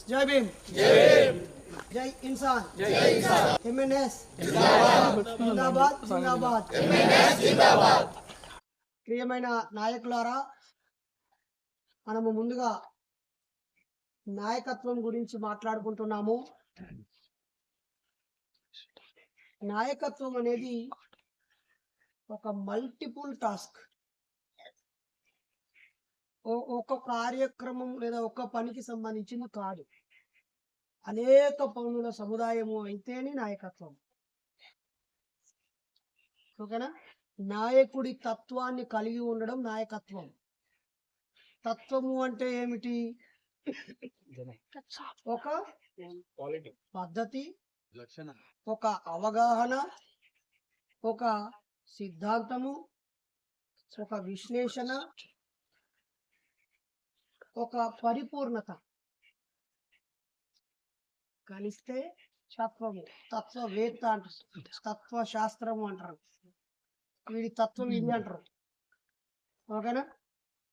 జై భీమ్ జై ఇన్సాన్ ఎంఎన్ఎస్ జిందాబాద్ జిందాబాద్ ప్రియమైన నాయకులారా మనము ముందుగా నాయకత్వం గురించి మాట్లాడుకుంటున్నాము. నాయకత్వం అనేది ఒక మల్టిపుల్ టాస్క్ ఒక కార్యక్రమం లేదా ఒక పనికి సంబంధించింది కాదు. అనేక పనుల సముదాయము అయితేనే నాయకత్వం. ఓకేనా? నాయకుడి తత్వాన్ని కలిగి ఉండడం నాయకత్వం. తత్వము అంటే ఏమిటి? ఒక పద్ధతి. ఒక అవగాహన. ఒక సిద్ధాంతము. ఒక విశ్లేషణ. ఒక పరిపూర్ణత కలిస్తే తత్వము. తత్వవేత్త అంటారు. తత్వ శాస్త్రము అంటారు. వీడి తత్వం ఇది అంటారు. ఓకేనా?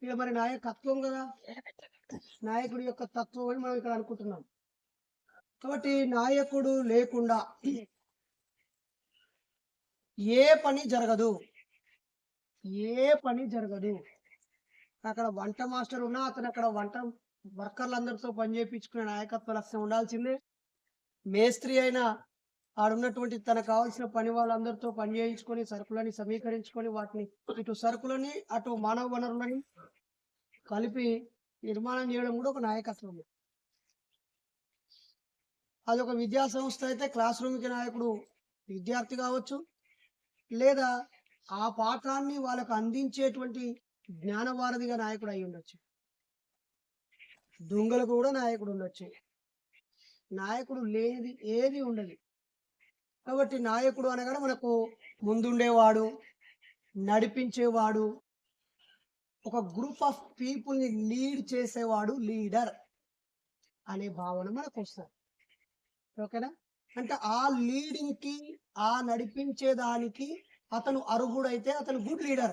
ఇక మరి నాయకత్వం కదా? నాయకుడి యొక్క తత్వం అని మనం ఇక్కడ అనుకుంటున్నాం. కాబట్టి నాయకుడు లేకుండా ఏ పని జరగదు. ఏ పని జరగదు. అక్కడ వంట మాస్టర్ ఉన్నా అతను అక్కడ వంట వర్కర్లందరితో పని చేయించుకునే నాయకత్వ లక్ష్యం ఉండాల్సిందే. మేస్త్రి అయినా ఆడున్నటువంటి తనకు కావాల్సిన పని వాళ్ళందరితో పని చేయించుకొని సరుకులని సమీకరించుకొని వాటిని ఇటు సరుకులని అటు మానవ వనరులని కలిపి నిర్మాణం చేయడం కూడా ఒక నాయకత్వం. అది ఒక విద్యా సంస్థ అయితే క్లాస్ రూమ్కి నాయకుడు విద్యార్థి కావచ్చు లేదా ఆ పాఠాన్ని వాళ్ళకు అందించేటువంటి జ్ఞానవారధిగా నాయకుడు అయి ఉండొచ్చు. దొంగలకు కూడా నాయకుడు ఉండొచ్చు. నాయకుడు లేనిది ఏది ఉండదు. కాబట్టి నాయకుడు అనగానే మనకు ముందుండేవాడు నడిపించేవాడు ఒక గ్రూప్ ఆఫ్ పీపుల్ని లీడ్ చేసేవాడు లీడర్ అనే భావన మనకు వస్తుంది. ఓకేనా? అంటే ఆ లీడింగ్కి ఆ నడిపించేదానికి అతను అర్హుడైతే అతను గుడ్ లీడర్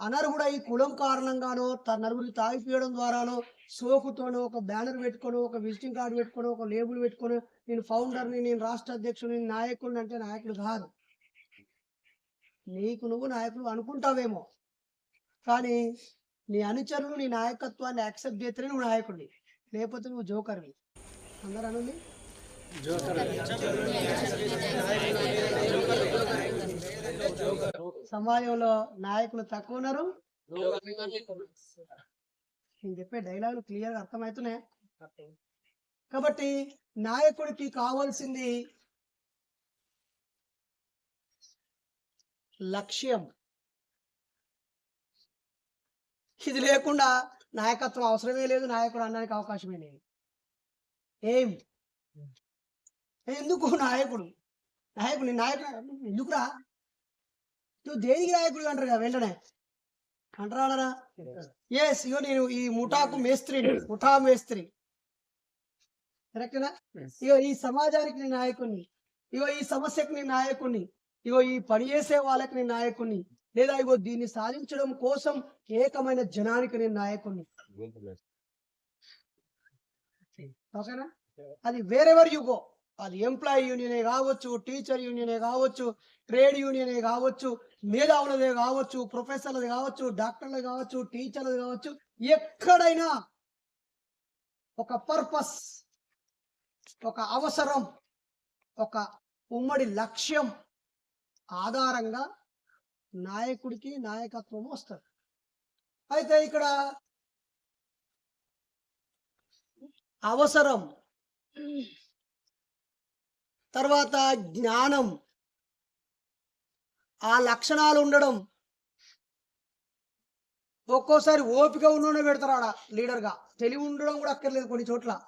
అనర్హుడై కులం కారణంగానో తన నలుగురికి తాగిపోయడం ద్వారానో సోకుతోనో ఒక బ్యానర్ పెట్టుకొని ఒక విజిటింగ్ కార్డు పెట్టుకొని ఒక లేబుల్ పెట్టుకొని నేను ఫౌండర్ని నేను రాష్ట్ర అధ్యక్షుని నాయకుడిని అంటే నాయకుడు కాదు. నీకు నువ్వు నాయకుడు అనుకుంటావేమో. కానీ నీ అనుచరులు నీ నాయకత్వాన్ని యాక్సెప్ట్ చేస్తేనే నువ్వు నాయకుడిని లేకపోతే నువ్వు జోకర్వి. అందరూ అనుంది? సమాజంలో నాయకులు తక్కువ ఉన్నారు నేను చెప్పే డైలాగులు క్లియర్గా అర్థమవుతున్నాయి. కాబట్టి నాయకుడికి కావాల్సింది లక్ష్యం. ఇది లేకుండా నాయకత్వం అవసరమే లేదు నాయకుడు అనడానికి అవకాశమే లేదు. ఏం? ఎందుకు నాయకుడు? నాయకుడు నాయకుడు ఎందుకురా? నువ్వు దేనికి నాయకుడు అంటారు కదా వెంటనే. అంటారా ఎస్ ఇగో నేను ఈ ముఠాకు మేస్త్రి ముఠా మేస్త్రి. కరెక్టేనా? ఇగో ఈ సమాజానికి నేను నాయకుడిని ఇగో ఈ సమస్యకు నేను నాయకుడిని ఇగో ఈ పని చేసే వాళ్ళకి నేను నాయకుడిని లేదా ఇగో దీన్ని సాధించడం కోసం ఏకమైన జనానికి నేను నాయకుడిని ఓకేనా? అది వేరెవర్ యు గో అది ఎంప్లాయీ యూనియనే కావచ్చు టీచర్ యూనియనే కావచ్చు ట్రేడ్ యూనియనే కావచ్చు మేధావులది కావచ్చు ప్రొఫెసర్లది కావచ్చు డాక్టర్లది కావచ్చు టీచర్లది కావచ్చు ఎక్కడైనా ఒక పర్పస్ ఒక అవసరం ఒక ఉమ్మడి లక్ష్యం ఆధారంగా నాయకుడికి నాయకత్వం వస్తుంది. అయితే ఇక్కడ అవసరం తర్వాత జ్ఞానం ఆ లక్షణాలు ఉండడం. ఒక్కోసారి ఓపిక ఉన్నోనే పెడతారు ఆడ లీడర్గా తెలివి ఉండడం కూడా అక్కర్లేదు కొన్ని చోట్ల.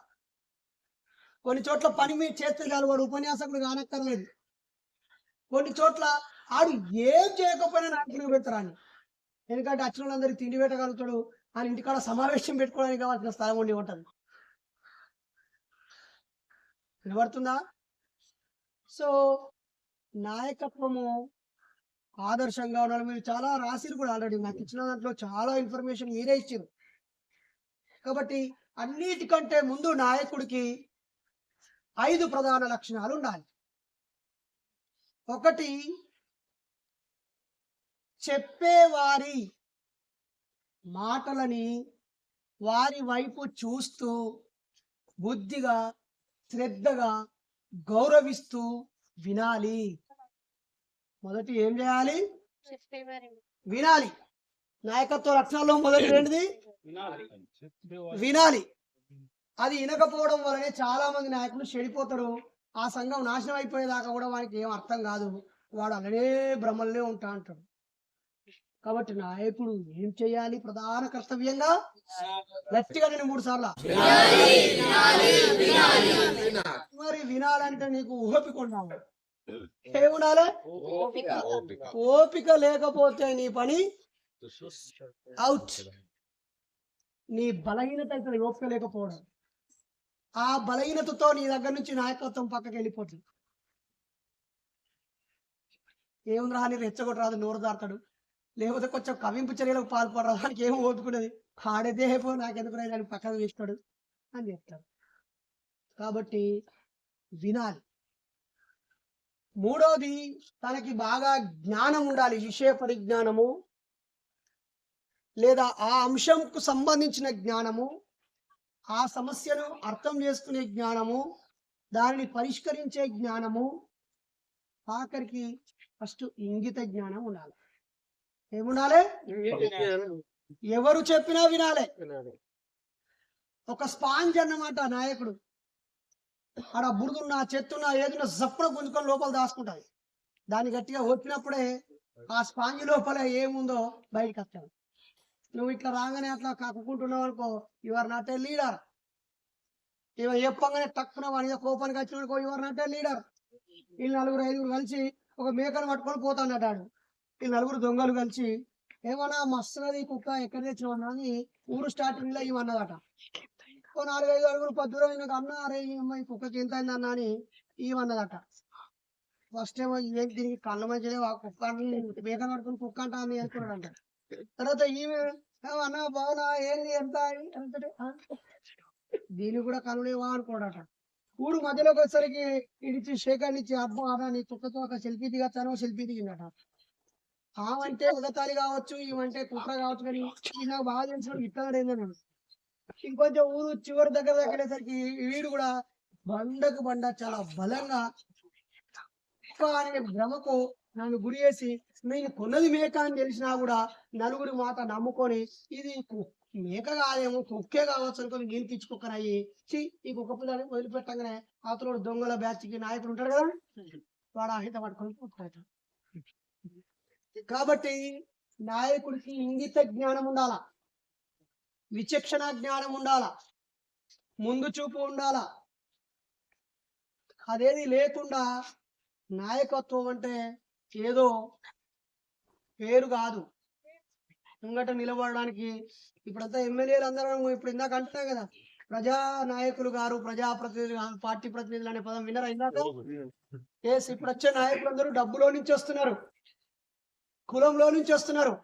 కొన్ని చోట్ల పని మీద చేస్తే చాలు వాడు ఉపన్యాసకుడు కానక్కర్లేదు. కొన్ని చోట్ల ఆడు ఏం చేయకపోయినా నాయకులు పెడతారు అని ఎందుకంటే వచ్చిన వాళ్ళందరికీ తిండి పెట్టగలుగుతాడు. ఆయన ఇంటికాడ సమావేశం పెట్టుకోవడానికి కావాల్సిన స్థలం ఉండి ఉంటుంది. వినబడుతుందా? సో నాయకత్వము ఆదర్శంగా ఉండాలి మీరు చాలా రాసిరు కూడా ఆల్రెడీ నాకు ఇచ్చిన దాంట్లో చాలా ఇన్ఫర్మేషన్ మీరే ఇచ్చారు కాబట్టి అన్నిటికంటే ముందు నాయకుడికి ఐదు ప్రధాన లక్షణాలు ఉండాలి. ఒకటి చెప్పేవారి మాటలని వారి వైపు చూస్తూ బుద్ధిగా శ్రద్ధగా గౌరవిస్తూ వినాలి. మొదటి ఏం చేయాలి? వినాలి. నాయకత్వ లక్షణాల్లో మొదటి ఏంటిది వినాలి. అది వినకపోవడం వల్లనే చాలా మంది నాయకులు చెడిపోతారు. ఆ సంఘం నాశనం అయిపోయేదాకా కూడా వానికి ఏం అర్థం కాదు. వాడు అలానే భ్రమల్నే ఉంటా అంటాడు. కాబట్టి నాయకుడు ఏం చేయాలి? ప్రధాన కర్తవ్యంగా? గట్టిగా నేను మూడు సార్లు మరి వినాలంటే నీకు ఓపిక ఉండాలి ఏం ఉండాలి ఓపిక లేకపోతే నీ పని అవుట్. నీ బలహీనత అయితే ఓపిక లేకపోవడం. ఆ బలహీనతతో నీ దగ్గర నుంచి నాయకత్వం పక్కకి వెళ్ళిపోతుంది ఏముందిరా అని రెచ్చగొట్టరాదు నోరు దాడతాడు లేకపోతే కొంచెం కవింపు చర్యలకు పాల్పడరా దానికి ఏం ఓపుకున్నది ఆడేదే అయిపో నాకెందుకు రా అని పక్కన వేస్తాడు అని చెప్తాడు. కాబట్టి వినాలి. మూడోది తనకి బాగా జ్ఞానం ఉండాలి విషయ పరిజ్ఞానము. లేదా ఆ అంశంకు సంబంధించిన జ్ఞానము ఆ సమస్యను అర్థం చేసుకునే జ్ఞానము దానిని పరిష్కరించే జ్ఞానము. ఆఖరికి ఫస్ట్ ఇంగిత జ్ఞానం ఉండాలి. ఏముండాలి? ఎవరు చెప్పినా వినాలి. ఒక స్పాంజ్ అన్నమాట నాయకుడు. ఆడ చెత్త చెత్తున్నా ఏదున్నా జప్పున గుంజుకొని లోపల దాచుకుంటాయి దాన్ని గట్టిగా వచ్చినప్పుడే ఆ స్పాంజ్ లోపల ఏముందో బయటకు వస్తాడు నువ్వు ఇట్లా రాగానే అట్లా కక్కుకుంటున్నావు అనుకో యువర్ నాట్ ఏ లీడర్ ఇవ చెప్పంగానే తక్కువ వాడి కోపానికి వచ్చిన అనుకో యువర్ నాట్ ఏ లీడర్ వీళ్ళు నలుగురు ఐదుగురు కలిసి ఒక మేకను పట్టుకొని పోతాడటాడు ఈ నలుగురు దొంగలు కలిసి ఏమన్నా మస్తున్నది కుక్క ఎక్కడ తెచ్చినా అని ఊరు స్టార్టింగ్లో ఇవన్నదట ఓ నాలుగైదు అడుగులు పద్దులో నాకు అన్న అరే ఈ అమ్మాయి కుక్కకి ఎంత అయింది అన్న అని ఇవన్నదట ఫస్ట్ ఏమో ఇదేం దీనికి కళ్ళ మంచిదే ఆ కుక్క అని పడుకుని కుక్క అంట అని అనుకున్నాడు అంట తర్వాత ఈమె అన్న బాగున్నా ఏంది? ఎంత అని అంతటే, దీనికి కూడా కనులేవా అనుకోడట ఊరు మధ్యలోకి వచ్చేసరికి ఇడిచి శేఖర్ ఇచ్చి అబ్బా అదా నీ కుక్కతో ఒక సెల్ఫీ దిగచ్చాను సెల్ఫీ దిగిందట. ఆమంటే ఉగతాలి కావచ్చు ఇవంటే కుక్క కావచ్చు కానీ నాకు బాగా తెలిసిన ఇట్లా ఏందన్నాడు ఇంకొంచెం ఊరు చివరి దగ్గర దగ్గరేసరికి వీడు కూడా బండకు బండ చాలా బలంగా అనే భ్రమకు నన్ను గురి చేసి నేను కొన్నది మేక అని తెలిసినా కూడా నలుగురి మాట నమ్ముకొని ఇది మేక కాదేమో కుక్కే కావచ్చు అనుకొని గెలిపించి కుక్కనయ్యి ఈ కుక్క పిల్లని వదిలిపెట్టగానే అతను దొంగల బ్యాచ్కి నాయకుడు ఉంటాడు కదా? వాడు అహిత పట్టుకొని కాబట్టి నాయకుడికి ఇంగిత జ్ఞానం ఉండాలా? విచక్షణ జ్ఞానం ఉండాల? ముందు చూపు ఉండాల? అదేది లేకుండా నాయకత్వం అంటే ఏదో పేరు కాదు. ముంగట నిలబడడానికి ఇప్పుడంతా ఎమ్మెల్యేలు అందరం ఇప్పుడు ఇందాక అంటున్నా కదా ప్రజా నాయకులు గారు ప్రజాప్రతినిధులు గారు పార్టీ ప్రతినిధులు అనే పదం వినరా ఇందాక? ఎస్ ఇప్పుడు వచ్చే నాయకులు అందరూ డబ్బులో నుంచి వస్తున్నారు. కులంలో నుంచి వస్తున్నారు.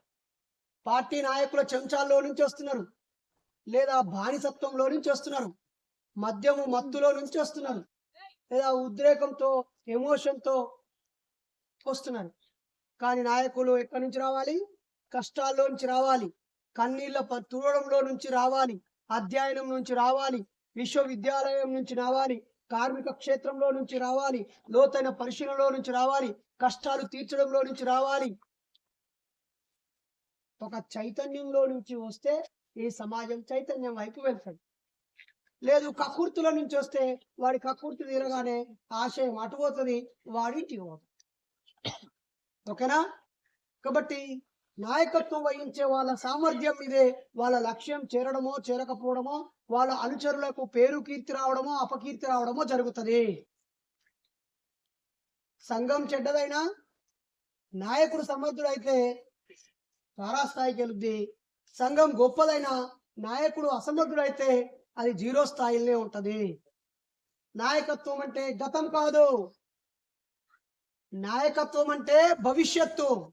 పార్టీ నాయకుల చెంచాల్లో నుంచి వస్తున్నారు. లేదా బానిసత్వంలో నుంచి వస్తున్నారు. మద్యము మత్తులో నుంచి వస్తున్నారు. లేదా ఉద్రేకంతో ఎమోషన్తో వస్తున్నారు. కానీ నాయకులు ఎక్కడి నుంచి రావాలి? కష్టాల్లో నుంచి రావాలి. కన్నీళ్ళ ప- తుడవడంలో నుంచి రావాలి. అధ్యయనం నుంచి రావాలి. విశ్వవిద్యాలయం నుంచి రావాలి. కార్మిక క్షేత్రంలో నుంచి రావాలి. లోతైన పరిశీలనలో నుంచి రావాలి. కష్టాలు తీర్చడంలో నుంచి రావాలి. ఒక చైతన్యంలో నుంచి వస్తే ఈ సమాజం చైతన్యం వైపు వెళ్తుంది. లేదు కక్కుర్తుల నుంచి వస్తే వాడి కక్కుర్తి తీరగానే ఆశయం అటుపోతుంది వాడి ఇంటికి పోతుంది ఓకేనా? కాబట్టి నాయకత్వం వహించే వాళ్ళ సామర్థ్యం ఇదే. వాళ్ళ లక్ష్యం చేరడమో చేరకపోవడమో వాళ్ళ అనుచరులకు పేరు కీర్తి రావడమో అపకీర్తి రావడమో జరుగుతుంది. సంఘం చెడ్డదైనా నాయకుడు సమర్థుడైతే తారాస్థాయికి వెళుద్ది. సంఘం గొప్పదైన నాయకుడు అసమర్థుడైతే అది జీరో స్థాయిలోనే ఉంటది. నాయకత్వం అంటే గతం కాదు. నాయకత్వం అంటే భవిష్యత్తు.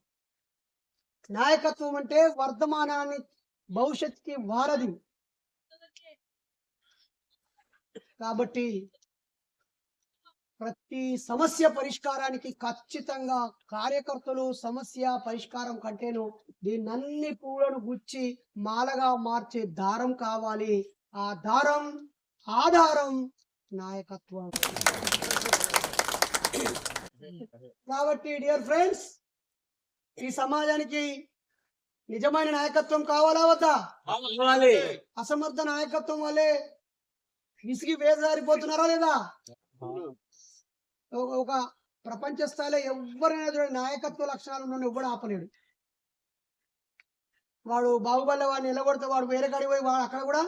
నాయకత్వం అంటే వర్ధమానాన్ని భవిష్యత్తుకి వారధి. కాబట్టి ప్రతి సమస్య పరిష్కారానికి ఖచ్చితంగా కార్యకర్తలు సమస్య పరిష్కారం కంటేను దీన్నన్ని పూలను గుచ్చి మాలగా మార్చే దారం కావాలి. ఆ దారం ఆధారం నాయకత్వం. కాబట్టి డియర్ ఫ్రెండ్స్ ఈ సమాజానికి నిజమైన నాయకత్వం కావాలా వద్దా? అసమర్థ నాయకత్వం వల్లే విసిగి వేదారిపోతున్నారా లేదా? ఒక- ప్రపంచ స్థాయిలో ఎవరైనా చూడండి నాయకత్వ లక్షణాలు ఉన్న ఎవ్వడు ఆపలేడు. వాడు బాహుబలి వాడిని నిలబడితే వాడు వేరే కాడికి పోయి వాడు అక్కడ కూడా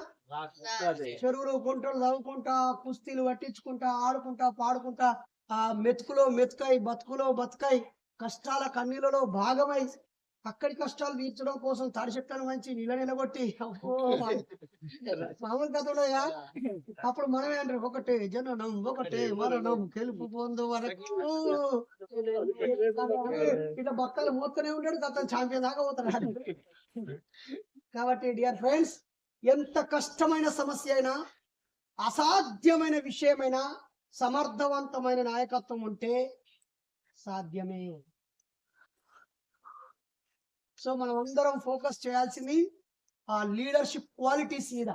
చెరువులు గుంటలు చదువుకుంటా కుస్తీలు పట్టించుకుంటా ఆడుకుంటా పాడుకుంటా ఆ మెతుకులో మెతుకై బతుకులో బతుకై కష్టాల కన్నీళ్ళలో భాగమై అక్కడి కష్టాలు తీర్చడం కోసం తాడి చెట్లను మంచి నీళ్ళ నిలబొట్టి మామూలు కథ అప్పుడు మనమే అంటారు ఒకటే జననం ఒకటే మరణం గెలుపు పొందు వరకు. ఇట్లా బక్కలు మోస్తూనే ఉంటాడు కథ ఛాంపియన్ దాకా పోతాడు కాబట్టి డియర్ ఫ్రెండ్స్ ఎంత కష్టమైన సమస్య అయినా అసాధ్యమైన విషయమైనా సమర్థవంతమైన నాయకత్వం ఉంటే సాధ్యమే. సో మనం అందరం ఫోకస్ చేయాల్సింది ఆ లీడర్షిప్ క్వాలిటీస్ మీద.